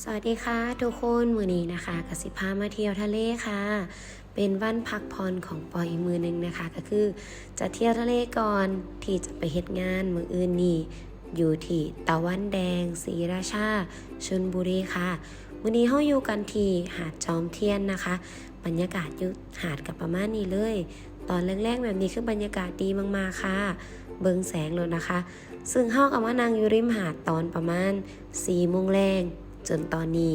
สวัสดีค่ะทุกคนมือนี้นะคะกสิพามาเที่ยวทะเลค่ะ เป็นวันพักผ่อนของปอยมือหนึงนะคะ ก็คือจะเที่ยวทะเลก่อนที่จะไปเฮ็ดงานมืออื่นนี่อยู่ที่ตะวันแดงศรีราชาชนบุรีค่ะมือนี้เฮาอยู่กันที่หาดจอมเทียนนะคะ บรรยากาศอยู่หาดกับประมาณนี้เลย ตอนแรกๆแบบนี้คือบรรยากาศดีมากๆค่ะ เบิงแสงเลยนะคะ ซึ่งเฮากับว่านางอยู่ริมหาดตอนประมาณ4โมงแรง จนตอนนี้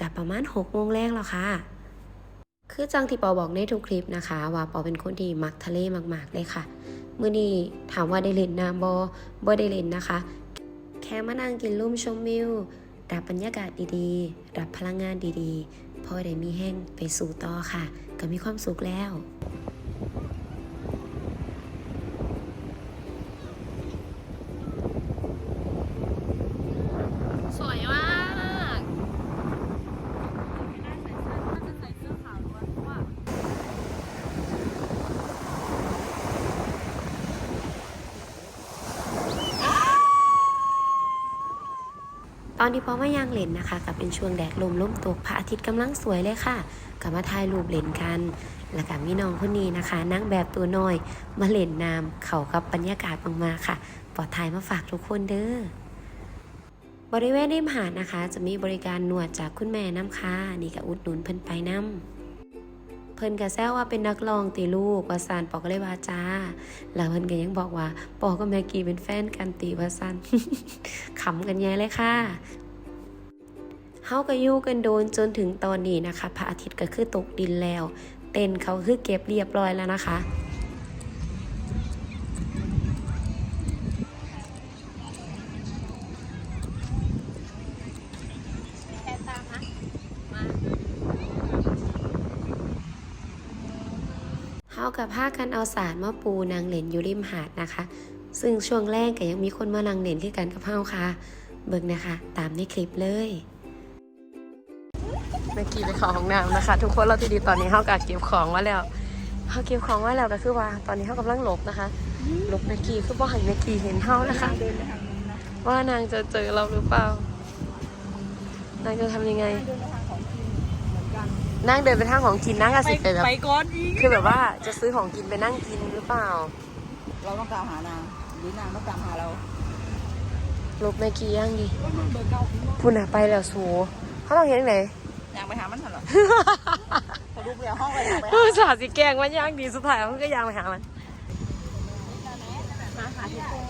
กับประมาณ6โมงแรกแล้วค่ะ คือจังที่ปอบอกในทุกคลิปนะคะ ว่าปอเป็นคนที่มักทะเลมากๆเลยค่ะมื่อนี้ถามว่าได้เล่นน้ำบอบอได้เล่นนะคะ แค่มานั่งกินลุ่มชมวิวรับบรรยากาศดีๆ รับพลังงานดีๆ พอได้มีแห้งไปสู่ต่อค่ะ ก็มีความสุขแล้ว สวยมาก ตอนที่ปอมาย่างเลนนะคะกับเป็นช่วงแดดลมล่มตกพระอาทิตย์กำลังสวยเลยค่ะกับมาถ่ายรูปเลนกัน แล้วกับมีน้องคนนี้นะคะ นั่งแบบตัวน้อยมาเล่นน้ำเขากับบรรยากาศมากๆค่ะปลอดภัยมาฝากทุกคนเด้อบริเวณริมหาดนะคะ จะมีบริการนวดจากคุณแม่น้ำค่ะนี่ก็อุดหนุนเพิ่นไปน้ำ พิ่นก็แซวว่าเป็นนักร้องตีลูกว่าซานปอก็เลยว่าจ้า แล้วเพิ่นก็ยังบอกว่า ปอกับแมกกี้เป็นแฟนกันตีว่าซานขำกันแย่เลยค่ะเฮาก็อยู่กันโดนจนถึงตอนนี้นะคะพระอาทิตย์ก็คือตกดินแล้ว เต็นเขาคือเก็บเรียบร้อยแล้วนะคะ แค่ตามนะมา เฮากับผ้ากันเอาสารมาปูนางเหรนอยู่ริมหาดนะคะ ซึ่งช่วงแรกก็ยังมีคนมานางเหรนที่กันกับเฮาค่ะ เบิ่งนะคะ ตามในคลิปเลยเมื่อกี้ไปขอของน้ำนะคะ ทุกคนเราที่ดีตอนนี้เขากะเก็บของไว้แล้วเขาเก็บของไว้แล้วก็คือว่าตอนนี้เขากำลังหลบนะคะหลบเมื่อกี้คือบ่ให้เมื่อกี้เห็นเขานะคะ ว่านางจะเจอเราหรือเปล่า นางจะทำยังไง นางเดินไปทางของกินนางก็สิไปแบบไปก่อนอีกคือแบบว่าจะซื้อของกินไปนั่งกินหรือเปล่า เราต้องตามหานางหรือนางต้องตามหาเราหลบเมื่อกี้ยังดีก็มึงเบอร์เก้าพูดน่ะไปแล้วสูเขาต้องเห็นไหนนางไปหามันทันเหรอพอลูกเรียห้องไปนางไปเออสาสิแกล้งมันย่างดีสุดท้ายมันก็ย่างไปหามัน มาหาทุกคน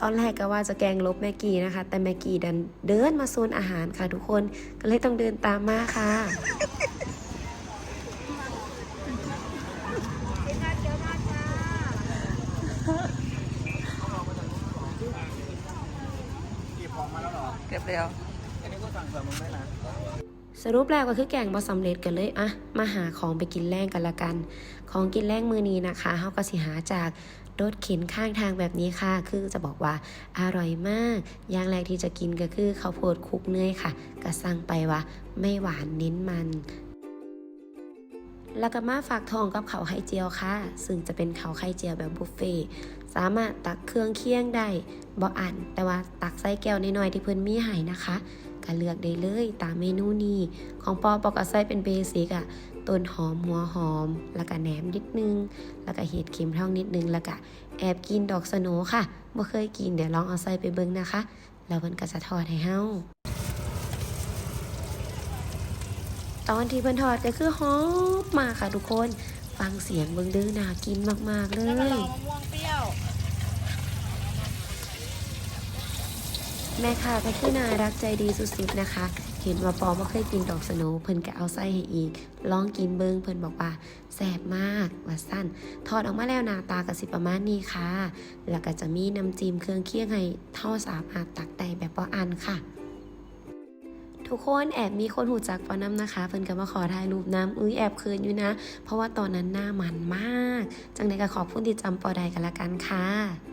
ตอนแรกก็ว่าจะแกล้งลบแม่กีนะคะ แต่แม่กีดันเดินมาโซนอาหารค่ะทุกคนก็เลยต้องเดินตามมาค่ะเก็บเร็วสรุปแล้วก็คือแกงบ่สำเร็จกันเลยอะมาหาของไปกินแรงกันละกัน ของกินแรงมือนี้นะคะเฮาก็สิหาจาก รถเข็นข้างทางแบบนี้ค่ะ คือจะบอกว่าอร่อยมาก อย่างแรกที่จะกินก็คือข้าวโพดคลุกเนยค่ะ ก็สั่งไปว่าไม่หวานเน้นมันแล้วก็มาฝากทองกับเขาไข่เจียวค่ะ ซึ่งจะเป็นเขาไข่เจียวแบบบุฟเฟ่สามารถตักเครื่องเคียงได้บ่อันแต่ว่าตักใส่แก้วน้อยๆที่เพิ่นมีให้นะคะก็เลือกได้เลยตามเมนูนี้ของปอปอกใส่เป็นเบสิกอะ ต้นหอมหัวหอม แล้วก็แหนมนิดนึง แล้วก็เห็ดเข็มทองนิดนึง แล้วก็แอบกินดอกสโหนค่ะบ่เคยกินเดี๋ยวลองเอาใส่ไปเบิ่งนะคะ แล้วเพิ่นก็จะทอดให้เฮาตอนที่เพิ่นทอดก็คือหอมมากค่ะทุกคน ฟังเสียงเบิ่งเด้อน่ากินมากๆเลแล้วก็รยอมะม่วงเปรี้ยวแม่ค่ะก็คือน่ารักใจดีสุดๆนะคะ เห็นว่าปอไม่เคยกินดอกสโหนเพิ่นก็เอาไส้ให้อีก ลองกินเบิงเพิ่นบอกว่าแซ่บมากว่าสั้น ทอดออกมาแล้วหน้าตากระสิประมาณนี้ค่ะ แล้วก็จะมีน้ำจิ้มเครื่องเคียงให้เท่าสามารถตักได้แบบปออันค่ะทุกคนแอบมีคนหูจักปอน้ำนะคะ เพิ่นก็มาขอถ่ายรูปน้ำอุ้ยแอบเคินอยู่นะ เพราะว่าตอนนั้นหน้ามันมาก จังใดก็ขอบคุณที่จำปอได้กันละกันค่ะ